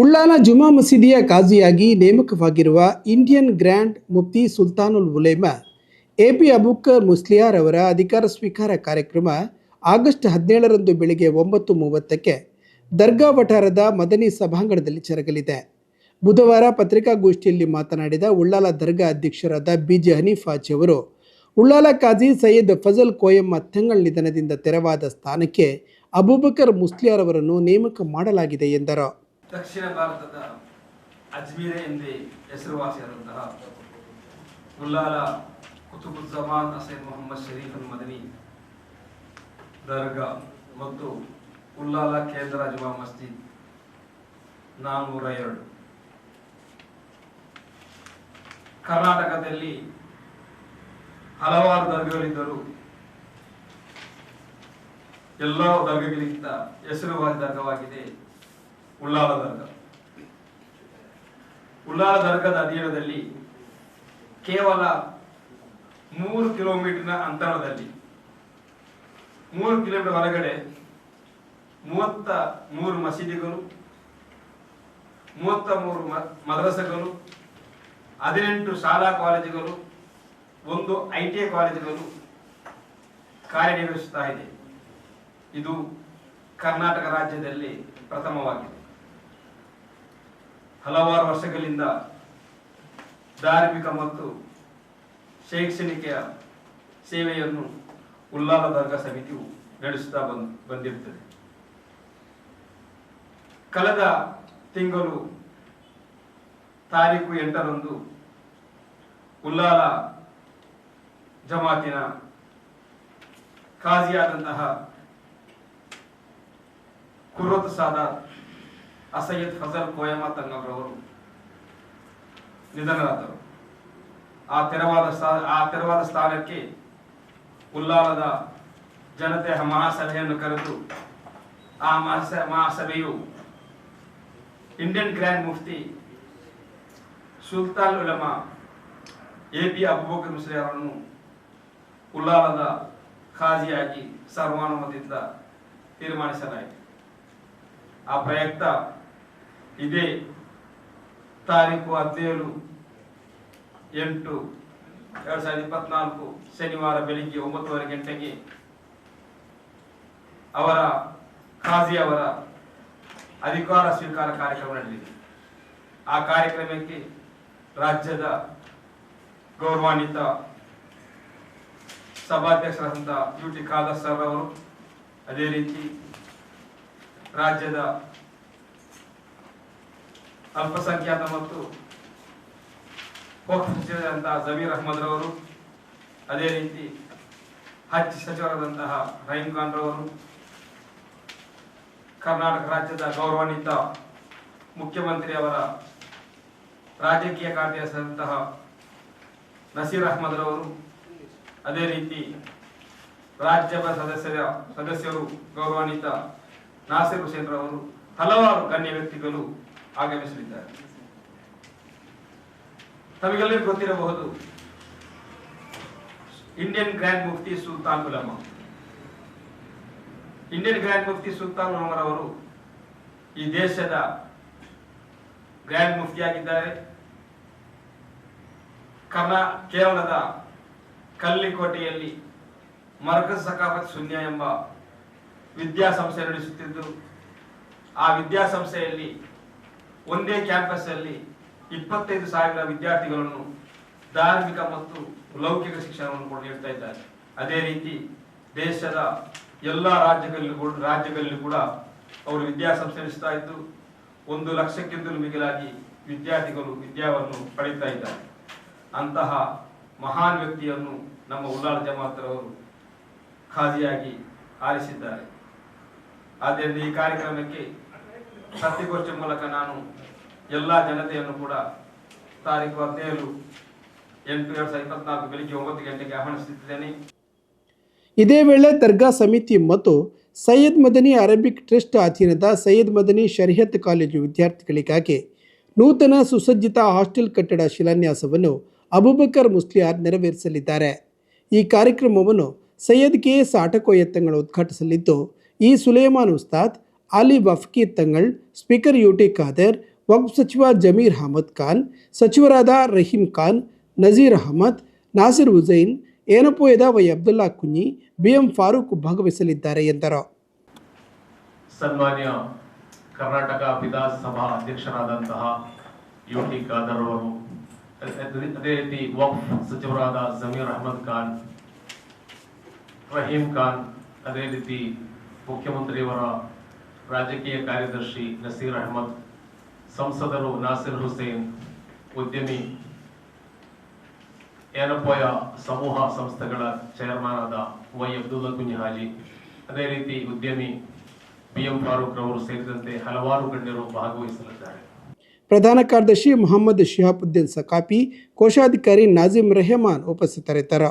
ಉಳ್ಳಾಲ ಜುಮಾ ಮಸೀದಿಯ ಕಾಜಿಯಾಗಿ ನೇಮಕವಾಗಿರುವ ಇಂಡಿಯನ್ ಗ್ರ್ಯಾಂಡ್ ಮುಫ್ತಿ ಸುಲ್ತಾನುಲ್ ಉಲೇಮಾ ಎ ಪಿ ಅಬುಕರ್ ಮುಸ್ಲಿಯಾರ್ ಅವರ ಅಧಿಕಾರ ಸ್ವೀಕಾರ ಕಾರ್ಯಕ್ರಮ ಆಗಸ್ಟ್ ಹದಿನೇಳರಂದು ಬೆಳಗ್ಗೆ ಒಂಬತ್ತು ಮೂವತ್ತಕ್ಕೆ ದರ್ಗಾ ವಠಾರದ ಮದನಿ ಸಭಾಂಗಣದಲ್ಲಿ ಜರುಗಲಿದೆ. ಬುಧವಾರ ಪತ್ರಿಕಾಗೋಷ್ಠಿಯಲ್ಲಿ ಮಾತನಾಡಿದ ಉಳ್ಳಾಲ ದರ್ಗಾ ಅಧ್ಯಕ್ಷರಾದ ಬಿಜೆ ಹನೀಫಾಜಿ ಅವರು, ಉಳ್ಳಾಲ ಕಾಜಿ ಸೈಯದ್ ಫಜಲ್ ಕೋಯಮ್ಮ ತಂಗಳ್ ನಿಧನದಿಂದ ತೆರವಾದ ಸ್ಥಾನಕ್ಕೆ ಅಬೂಬಕರ್ ಮುಸ್ಲಿಯಾರ್ ಅವರನ್ನು ನೇಮಕ ಮಾಡಲಾಗಿದೆ ಎಂದರು. ದಕ್ಷಿಣ ಭಾರತದ ಅಜ್ಮೀರೆ ಎಂದೇ ಹೆಸರುವಾಸಿಯಾದಂತಹ ಉಲ್ಲಾಲ ಕುತುಬುಜ್ಜಮಾನ್ ಅಸೈದ್ ಮೊಹಮ್ಮದ್ ಶರೀಫ್ ಮದನಿ ದರ್ಗಾ ಮತ್ತು ಉಲ್ಲಾಲ ಕೇಂದ್ರ ಜುಮಾ ಮಸ್ಜಿದ್ ನಾನ್ನೂರ ಎರಡು ಕರ್ನಾಟಕದಲ್ಲಿ ಹಲವಾರು ದರ್ಗಗಳಿದ್ದರೂ ಎಲ್ಲ ದರ್ಗಗಳಿಗಿಂತ ಹೆಸರುವಾಸಿ ದರ್ಗವಾಗಿದೆ ಉಳ್ಳಾಲ ದರ್ಗ. ಉಳ್ಳಾಲ ದರ್ಗದ ಅಧೀನದಲ್ಲಿ ಕೇವಲ ಮೂರು ಕಿಲೋಮೀಟರ್ನ ಅಂತರದಲ್ಲಿ, ಮೂರು ಕಿಲೋಮೀಟರ್ ಹೊರಗಡೆ ಮೂವತ್ತ ಮೂರು ಮಸೀದಿಗಳು, ಮೂವತ್ತ ಮೂರು ಮದ್ರಸಗಳು, ಹದಿನೆಂಟು ಶಾಲಾ ಕಾಲೇಜುಗಳು, ಒಂದು ಐ ಟಿ ಐ ಕಾಲೇಜುಗಳು ಕಾರ್ಯನಿರ್ವಹಿಸುತ್ತಾ ಇದೆ. ಇದು ಕರ್ನಾಟಕ ರಾಜ್ಯದಲ್ಲಿ ಪ್ರಥಮವಾಗಿದೆ. ಹಲವಾರು ವರ್ಷಗಳಿಂದ ಧಾರ್ಮಿಕ ಮತ್ತು ಶೈಕ್ಷಣಿಕ ಸೇವೆಯನ್ನು ಉಲ್ಲಾಲ ದರ್ಗಾ ಸಮಿತಿಯು ನಡೆಸುತ್ತಾ ಬಂದ್, ಬಂದಿರುತ್ತದೆ. ಕಳೆದ ತಿಂಗಳು ತಾರೀಕು ಎಂಟರಂದು ಉಲ್ಲಾಲ ಜಮಾತಿನ ಖಾಸಿಯಾದಂತಹ ಕುರತ್ ಸಾದಾತ್ ಅಸಯ್ಯದ್ ಫಜಲ್ ಕೋಯಮ ತಂಗರವರು ನಿಧನರಾದರು. ಆ ತೆರವಾದ ಆ ತೆರವಾದ ಸ್ಥಾನಕ್ಕೆ ಉಲ್ಲಾಲದ ಜನತೆ ಮಹಾಸಭೆಯನ್ನು ಕರೆದು, ಆ ಮಹಾಸ, ಮಹಾಸಭೆಯು Indian grand Mufti Sultan Ulama A P Abubakar Mishri ಅವರನ್ನು ಉಲ್ಲಾಲದ ಖಾಜಿಯಾಗಿ ಸರ್ವಾನುಮತದಿಂದ ತೀರ್ಮಾನಿಸಲಾಯಿತು. ಆ ಪ್ರಯುಕ್ತ ಇದೇ ತಾರೀಕು ಹದಿನೇಳು, ಎಂಟು, ಎರಡು ಸಾವಿರದ ಇಪ್ಪತ್ನಾಲ್ಕು ಶನಿವಾರ ಬೆಳಿಗ್ಗೆ ಒಂಬತ್ತುವರೆ ಗಂಟೆಗೆ ಅವರ, ಖಾಜಿ ಅವರ ಅಧಿಕಾರ ಸ್ವೀಕಾರ ಕಾರ್ಯಕ್ರಮ ನಡೆದಿದೆ. ಆ ಕಾರ್ಯಕ್ರಮಕ್ಕೆ ರಾಜ್ಯದ ಗೌರವಾನ್ವಿತ ಸಭಾಧ್ಯಕ್ಷರಾದಂಥ ಯು ಟಿ ಖಾದರ್ ಸರ್ ಅವರು, ಅದೇ ರೀತಿ ರಾಜ್ಯದ ಅಲ್ಪಸಂಖ್ಯಾತ ಮತ್ತು ವಕ್ಫ್ ಸಚಿವರಾದಂತಹ ಜಮೀರ್ ಅಹಮದ್ ರವರು ಅದೇ ರೀತಿ ಹಜ್ ಸಚಿವರಾದಂತಹ ರಹೀಂ ಖಾನ್ ರವರು ಕರ್ನಾಟಕ ರಾಜ್ಯದ ಗೌರವಾನ್ವಿತ ಮುಖ್ಯಮಂತ್ರಿ ಅವರ ರಾಜಕೀಯ ಕಾರ್ಯದರ್ಶಿಯಾದಂತಹ ನಸೀರ್ ಅಹಮದ್ ರವರು ಅದೇ ರೀತಿ ರಾಜ್ಯಸಭಾ ಸದಸ್ಯರ ಸದಸ್ಯರು ಗೌರವಾನ್ವಿತ ನಾಸಿರ್ ಹುಸೇನ್ ರವರು ಹಲವಾರು ಗಣ್ಯ ವ್ಯಕ್ತಿಗಳು ಆಗಮಿಸಲಿದ್ದಾರೆ ತಮಗೆಲ್ಲರೂ ಗೊತ್ತಿರಬಹುದು ಇಂಡಿಯನ್ ಗ್ರ್ಯಾಂಡ್ ಮುಫ್ತಿ ಸುಲ್ತಾನ್ ಉಲಮ ಇಂಡಿಯನ್ ಗ್ರ್ಯಾಂಡ್ ಮುಫ್ತಿ ಸುಲ್ತಾನ್ ಅವರು ಈ ದೇಶದ ಗ್ರ್ಯಾಂಡ್ ಮುಫ್ತಿ ಆಗಿದ್ದಾರೆ. ಕರ್ನಾ ಕೇರಳದ ಕಲ್ಲಿಕೋಟೆಯಲ್ಲಿ ಮರ್ಕಜ್ ಸಕಾಫತ್ ಶೂನ್ಯ ಎಂಬ ವಿದ್ಯಾಸಂಸ್ಥೆ ನಡೆಸುತ್ತಿದ್ದು, ಆ ವಿದ್ಯಾಸಂಸ್ಥೆಯಲ್ಲಿ ಒಂದೇ ಕ್ಯಾಂಪಸ್ ಅಲ್ಲಿ ಇಪ್ಪತ್ತೈದು ಸಾವಿರ ವಿದ್ಯಾರ್ಥಿಗಳನ್ನು ಧಾರ್ಮಿಕ ಮತ್ತು ಲೌಕಿಕ ಶಿಕ್ಷಣವನ್ನು ಕೂಡ ನೀಡ್ತಾ ಇದ್ದಾರೆ. ಅದೇ ರೀತಿ ದೇಶದ ಎಲ್ಲ ರಾಜ್ಯಗಳಲ್ಲಿ ಕೂಡ ರಾಜ್ಯಗಳಲ್ಲಿ ಕೂಡ ಅವರು ವಿದ್ಯಾಸಂಸ್ಥೆ ನಡೆಸ್ತಾ ಇದ್ದು, ಒಂದು ಲಕ್ಷಕ್ಕಿಂತಲೂ ಮಿಗಿಲಾಗಿ ವಿದ್ಯಾರ್ಥಿಗಳು ವಿದ್ಯಾವನ್ನು ಪಡೀತಾ ಇದ್ದಾರೆ. ಅಂತಹ ಮಹಾನ್ ವ್ಯಕ್ತಿಯನ್ನು ನಮ್ಮ ಉಲ್ಲಾಳ ಜಮಾತ್ರವರು ಖಾಜಿಯಾಗಿ ಆರಿಸಿದ್ದಾರೆ. ಆದ್ದರಿಂದ ಈ ಕಾರ್ಯಕ್ರಮಕ್ಕೆ ಸತ್ಯಗೋಷ್ಠಿ ಮೂಲಕ ನಾನು ಎಲ್ಲ ಜನತೆಯನ್ನು ಕೂಡ ತಾರೀಕು ಹದಿನೇಳು, ಎಂಟು, ಎರಡು ಸಾವಿರದ ಇಪ್ಪತ್ನಾಲ್ಕು ಬೆಳಿಗ್ಗೆ ಒಂಬತ್ತು ಗಂಟೆಗೆ ಆಹ್ವಾನಿಸುತ್ತಿದ್ದೇನೆ. ಇದೇ ವೇಳೆ ದರ್ಗಾ ಸಮಿತಿ ಮತ್ತು ಸೈಯದ್ ಮದನಿ ಅರೇಬಿಕ್ ಟ್ರಸ್ಟ್ ಅಧೀನದ ಸೈಯದ್ ಮದನಿ ಶರಿಯತ್ ಕಾಲೇಜು ವಿದ್ಯಾರ್ಥಿಗಳಿಗಾಗಿ ನೂತನ ಸುಸಜ್ಜಿತ ಹಾಸ್ಟೆಲ್ ಕಟ್ಟಡ ಶಿಲಾನ್ಯಾಸವನ್ನು ಅಬುಬಕರ್ ಮುಸ್ಲಿಯಾರ್ ನೆರವೇರಿಸಲಿದ್ದಾರೆ. ಈ ಕಾರ್ಯಕ್ರಮವನ್ನು ಸೈಯದ್ ಕೆ ಎಸ್ ಆಟಕೋ ಎತ್ತಂಗಳು ಉದ್ಘಾಟಿಸಲಿದ್ದು, ಈ Soleimani Ustad Ali ವಫ್ಕಿ Thangal speaker U T Khader ವಕ್ಫ್ ಸಚಿವ ಜಮೀರ್ ಅಹಮದ್ ಖಾನ್, ಸಚಿವರಾದ Rahim Khan, Nazeer Ahmed, Nasir Hussain ಏನಪೋಯದ Y Abdulla Kunhi B M Farooq ಭಾಗವಹಿಸಲಿದ್ದಾರೆ ಎಂದರು. ಸನ್ಮಾನ್ಯ ಕರ್ನಾಟಕ ವಿಧಾನಸಭಾ ಅಧ್ಯಕ್ಷರಾದಂತಹ ಯು ಟಿ ಖಾದರ್ ಅವರು, ಅದೇ- ರೀತಿ ವಕ್ಫ್ ಸಚಿವರಾದ ಜಮೀರ್ ಅಹಮದ್ ಖಾನ್, ರಹೀಂ ಖಾನ್, ಅದೇ ರೀತಿ ಮುಖ್ಯಮಂತ್ರಿಯವರ ರಾಜಕೀಯ ಕಾರ್ಯದರ್ಶಿ ನಸೀರ್ ಅಹಮದ್, ಸಂಸದರು ನಾಸಿರ್ ಹುಸೇನ್, ಉದ್ಯಮಿ ಏನಪೋಯ ಸಮೂಹ ಸಂಸ್ಥೆಗಳ ಚೇರ್ಮನ್ ಆದ ವೈ ಅಬ್ದುಲ್ಲಾ ಕುഞ്ഞി ಅದೇ ರೀತಿ ಉದ್ಯಮಿ ಬಿ ಎಂ ಫಾರೂಕ್ ರವರು ಸೇರಿದಂತೆ ಹಲವಾರು ಗಣ್ಯರು ಭಾಗವಹಿಸಲಿದ್ದಾರೆ. ಪ್ರಧಾನ ಕಾರ್ಯದರ್ಶಿ ಮೊಹಮ್ಮದ್ ಶಿಹಾಬುದ್ದೀನ್ ಸಕಾಪಿ, ಕೋಶಾಧಿಕಾರಿ ನಾಜಿಮ್ ರೆಹಮಾನ್ ಉಪಸ್ಥಿತರಿದ್ದರು.